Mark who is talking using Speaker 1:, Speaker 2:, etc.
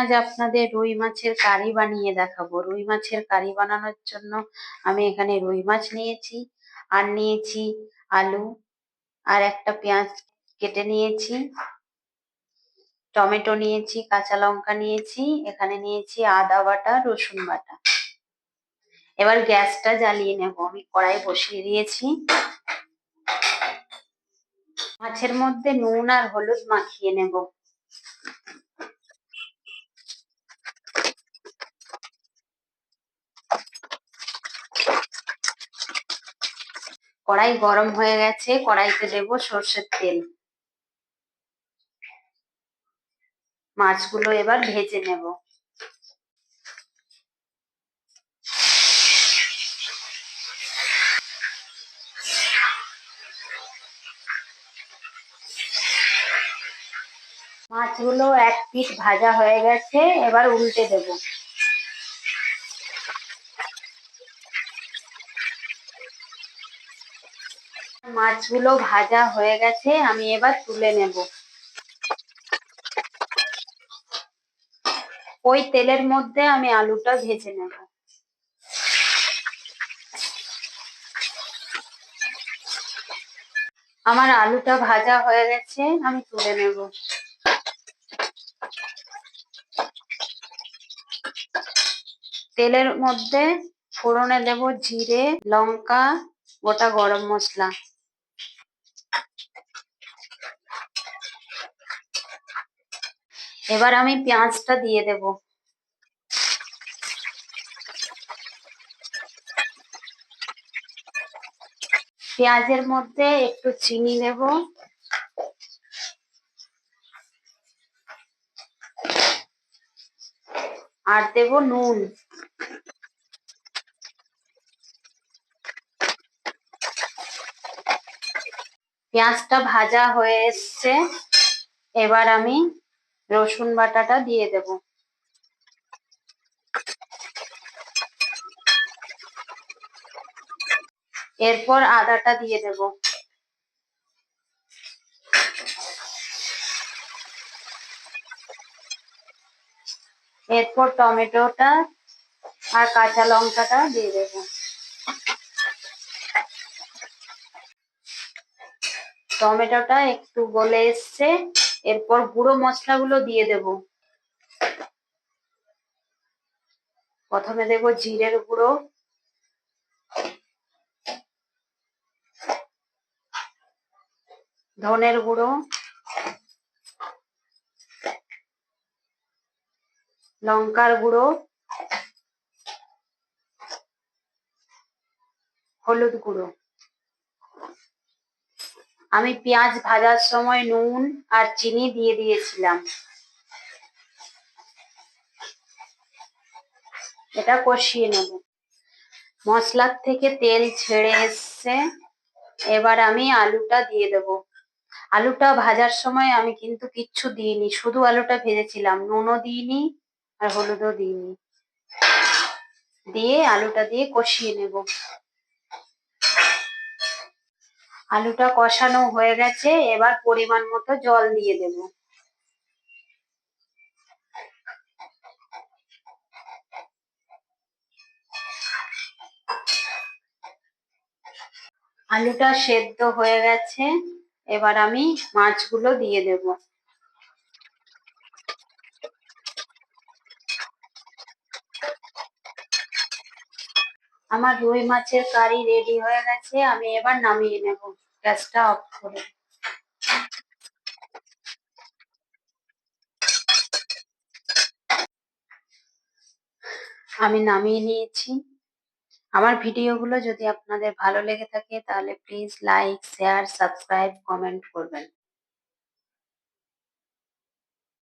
Speaker 1: আজ আপনাদের রুই মাছের কারি বানিয়ে দেখাবো। রুই মাছের কারি বানানোর জন্য আমি এখানে রুই মাছ নিয়েছি, আর নিয়েছি আলু, আর একটা পেঁয়াজ কেটে নিয়েছি, টমেটো নিয়েছি, কাঁচা লঙ্কা নিয়েছি, এখানে নিয়েছি আদা বাটা, রসুন বাটা। এবার গ্যাসটা জ্বালিয়ে নেব, আমি কড়াই বসিয়ে দিয়েছি। মাছের মধ্যে নুন আর হলুদ মাখিয়ে নেব। কড়াই গরম হয়ে গেছে, কড়াইতে দেব সর্ষের তেল। মাছগুলো এবার ভেজে নেব। মাছগুলো এক পিঠ ভাজা হয়ে গেছে, এবার উল্টে দেব। মাছগুলো ভাজা হয়ে গেছে, আমি এবার তুলে নেব। ওই তেলের মধ্যে আমি আলুটা ভেজে নেব। আমার আলুটা ভাজা হয়ে গেছে, আমি তুলে নেব। তেলের মধ্যে ফোড়নে দেব জিরে, লঙ্কা, গোটা গরম মশলা। এবার আমি পেঁয়াজটা দিয়ে দেব। পেঁয়াজের মধ্যে একটু চিনি দেব। আর দেব নুন। পেঁয়াজটা ভাজা হয়ে এসছে এবার আমি রসুন বাটাটা দিয়ে দেব। এরপর আদাটা দিয়ে দেব। এরপর টমেটোটা আর কাঁচা লঙ্কাটা দিয়ে দেব। টমেটোটা একটু গলে এসছে। এরপর গুঁড়ো মশলাগুলো দিয়ে দেব। প্রথমে দেব জিরের গুঁড়ো। ধনের গুঁড়ো। লঙ্কার গুঁড়ো। হলুদ গুঁড়ো। আমি পেঁয়াজ ভাজার সময় নুন আর চিনি দিয়ে দিয়েছিলাম। এটা কষিয়ে নেব। মশলার থেকে তেল ছেড়ে এসছে। এবার আমি আলুটা দিয়ে দেব। আলুটা ভাজার সময় আমি কিন্তু কিচ্ছু দিইনি, শুধু আলুটা ভেজেছিলাম। নুনও দিইনি আর হলুদও দিইনি। দিয়ে আলুটা দিয়ে কষিয়ে নেব। আলুটা কষানো হয়ে গেছে, এবার পরিমাণ মতো জল দিয়ে দেব। আলুটা সেদ্ধ হয়ে গেছে, এবার আমি মাছগুলো দিয়ে দেব। আমার রুই মাছের কারি রেডি হয়ে গেছে, আমি এবার নামিয়ে নেব। গ্যাসটা অফ করে। আমি নামিয়ে নিয়েছি। আমার ভিডিওগুলো যদি আপনাদের ভালো লেগে থাকে, তাহলে please like share subscribe comment করবেন।